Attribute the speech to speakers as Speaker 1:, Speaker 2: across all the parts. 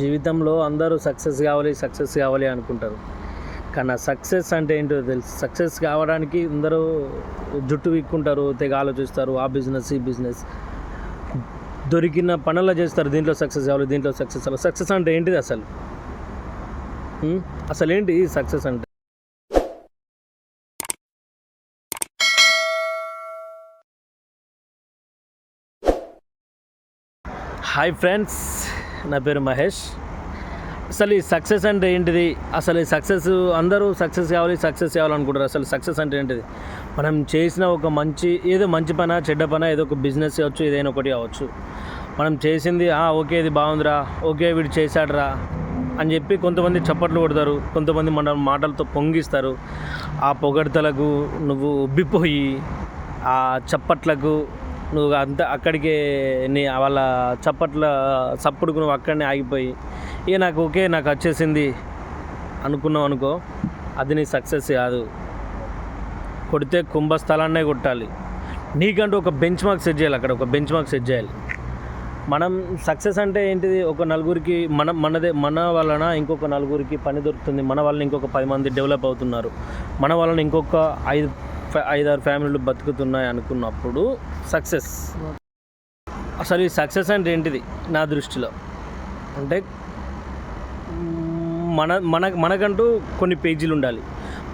Speaker 1: జీవితంలో అందరూ సక్సెస్ కావాలి సక్సెస్ కావాలి అనుకుంటారు. కానీ సక్సెస్ అంటే ఏంటో తెలుసు. సక్సెస్ కావడానికి అందరూ జుట్టు విక్కుంటారు తెగ ఆలోచిస్తారు ఆ బిజినెస్ ఈ బిజినెస్. దొరికిన పనుల్లో చేస్తారు దీంట్లో సక్సెస్ కావాలి దీంట్లో సక్సెస్ అవ్వాలి సక్సెస్ అంటే ఏంటిది అసలు? అసలు ఏంటి సక్సెస్ అంటే? Hi friends. నా పేరు మహేష్. అసలు ఈ సక్సెస్ అంటే ఏంటిది? అసలు ఈ సక్సెస్ అందరూ సక్సెస్ కావాలి సక్సెస్ కావాలనుకుంటారు. అసలు సక్సెస్ అంటే ఏంటిది? మనం చేసిన ఒక మంచి ఏదో మంచి పన చెడ్డ పన ఏదో ఒక బిజినెస్ కావచ్చు ఏదైనా ఒకటి కావచ్చు. మనం చేసింది ఓకే ఇది బాగుందిరా ఓకే వీడు చేశాడురా అని చెప్పి కొంతమంది చప్పట్లు కొడతారు కొంతమంది మన మాటలతో పొంగిస్తారు. ఆ పొగడ్తలకు నువ్వు ఉబ్బిపోయి ఆ చప్పట్లకు నువ్వు అంత అక్కడికే నీ వాళ్ళ చప్పట్ల చప్పుడుకు నువ్వు అక్కడనే ఆగిపోయి ఇక నాకు ఓకే నాకు వచ్చేసింది అనుకున్నావు అనుకో అది నీ సక్సెస్ కాదు. కొడితే కుంభస్థలాన్నే కొట్టాలి. నీకంటూ ఒక బెంచ్ మార్క్ సెట్ చేయాలి అక్కడ ఒక బెంచ్ మార్క్ సెట్ చేయాలి. మనం సక్సెస్ అంటే ఏంటిది? ఒక నలుగురికి మన మనదే మన వలన ఇంకొక నలుగురికి పని దొరుకుతుంది. మన వలన ఇంకొక పది మంది డెవలప్ అవుతున్నారు. మన వలన ఇంకొక ఐదు ఐదారు ఫ్యామిలీలు బతుకుతున్నాయి అనుకున్నప్పుడు సక్సెస్. అసలు ఈ సక్సెస్ అంటే ఏంటిది నా దృష్టిలో? అంటే మన మన మనకంటూ కొన్ని పేజీలు ఉండాలి.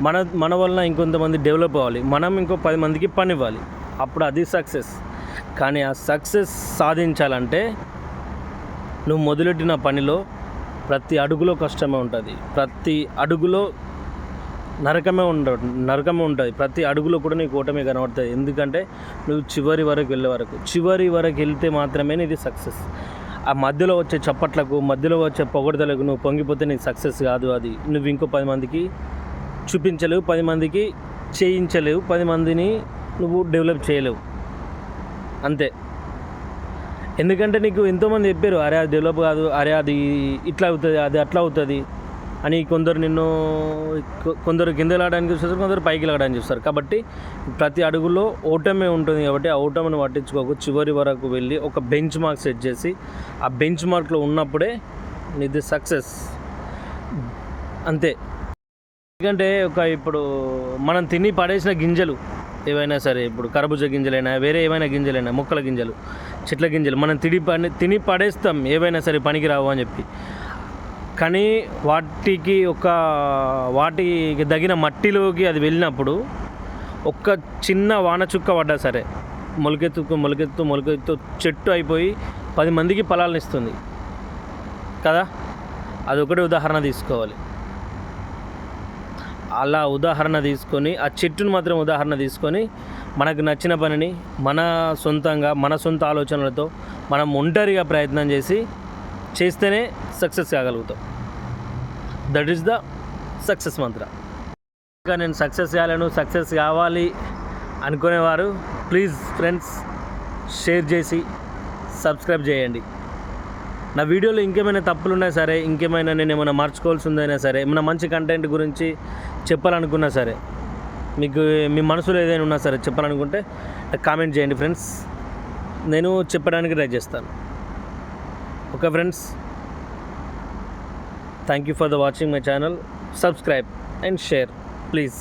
Speaker 1: మన మన వలన ఇంకొంతమంది డెవలప్ అవ్వాలి. మనం ఇంకో పది మందికి పని ఇవ్వాలి. అప్పుడు అది సక్సెస్. కానీ ఆ సక్సెస్ సాధించాలంటే నువ్వు మొదలెట్టిన పనిలో ప్రతి అడుగులో కష్టమే ఉంటుంది. ప్రతి అడుగులో నరకమే ఉండ నరకమే ఉంటుంది. ప్రతి అడుగులో కూడా నీకు ఓటమే కనబడుతుంది. ఎందుకంటే నువ్వు చివరి వరకు వెళ్ళే వరకు చివరి వరకు వెళ్తే మాత్రమే ఇది సక్సెస్. ఆ మధ్యలో వచ్చే చప్పట్లకు మధ్యలో వచ్చే పొగడతలకు నువ్వు పొంగిపోతే నీకు సక్సెస్ కాదు అది. నువ్వు ఇంకో పది మందికి చూపించలేవు పది మందికి చేయించలేవు పది మందిని నువ్వు డెవలప్ చేయలేవు. అంతే. ఎందుకంటే నీకు ఎంతోమంది చెప్పారు అరే అది డెవలప్ కాదు అరే అది ఇట్లా అవుతుంది అది అట్లా అవుతుంది. అని కొందరు నిన్ను కొందరు కిందలాడడానికి చూస్తారు కొందరు పైకి లాగడానికి చూస్తారు. కాబట్టి ప్రతి అడుగులో ఓటమే ఉంటుంది కాబట్టి ఆ ఓటమిని పట్టించుకోకు. చివరి వరకు వెళ్ళి ఒక బెంచ్ మార్క్ సెట్ చేసి ఆ బెంచ్ మార్క్లో ఉన్నప్పుడే నీది సక్సెస్. అంతే. ఎందుకంటే ఒక ఇప్పుడు మనం తిని పడేసిన గింజలు ఏవైనా సరే ఇప్పుడు కరబుజ గింజలైనా వేరే ఏమైనా గింజలైనా మొక్కల గింజలు చెట్ల గింజలు మనం తిని పని తిని పడేస్తాం ఏవైనా సరే పనికి రావు అని చెప్పి. కానీ వాటికి ఒక వాటికి తగిన మట్టిలోకి అది వెళ్ళినప్పుడు ఒక్క చిన్న వాన చుక్క పడ్డా సరే. మొలకెత్తు మొలకెత్తు మొలకెత్తు చెట్టు అయిపోయి పది మందికి ఫలాలను ఇస్తుంది. కదా? అదొకటి ఉదాహరణ తీసుకోవాలి. అలా ఉదాహరణ తీసుకొని ఆ చెట్టును మాత్రం ఉదాహరణ తీసుకొని మనకు నచ్చిన పనిని మన సొంతంగా మన సొంత ఆలోచనలతో మనం ఒంటరిగా ప్రయత్నం చేసి చేస్తేనే success కాగలుగుతాం. That is the success mantra ఇంకా నేను సక్సెస్ కాలేను సక్సెస్ కావాలి అనుకునేవారు ప్లీజ్ ఫ్రెండ్స్ షేర్ చేసి సబ్స్క్రైబ్ చేయండి. నా వీడియోలో ఇంకేమైనా తప్పులు ఉన్నా సరే ఇంకేమైనా నేను ఏమైనా మార్చుకోవాల్సి ఉందైనా సరే ఏమైనా మంచి కంటెంట్ గురించి చెప్పాలనుకున్నా సరే మీకు మీ మనసులో ఏదైనా ఉన్నా సరే చెప్పాలనుకుంటే కామెంట్ చేయండి ఫ్రెండ్స్ నేను చెప్పడానికి ట్రై చేస్తాను. Okay friends thank you for the watching my channel subscribe and share please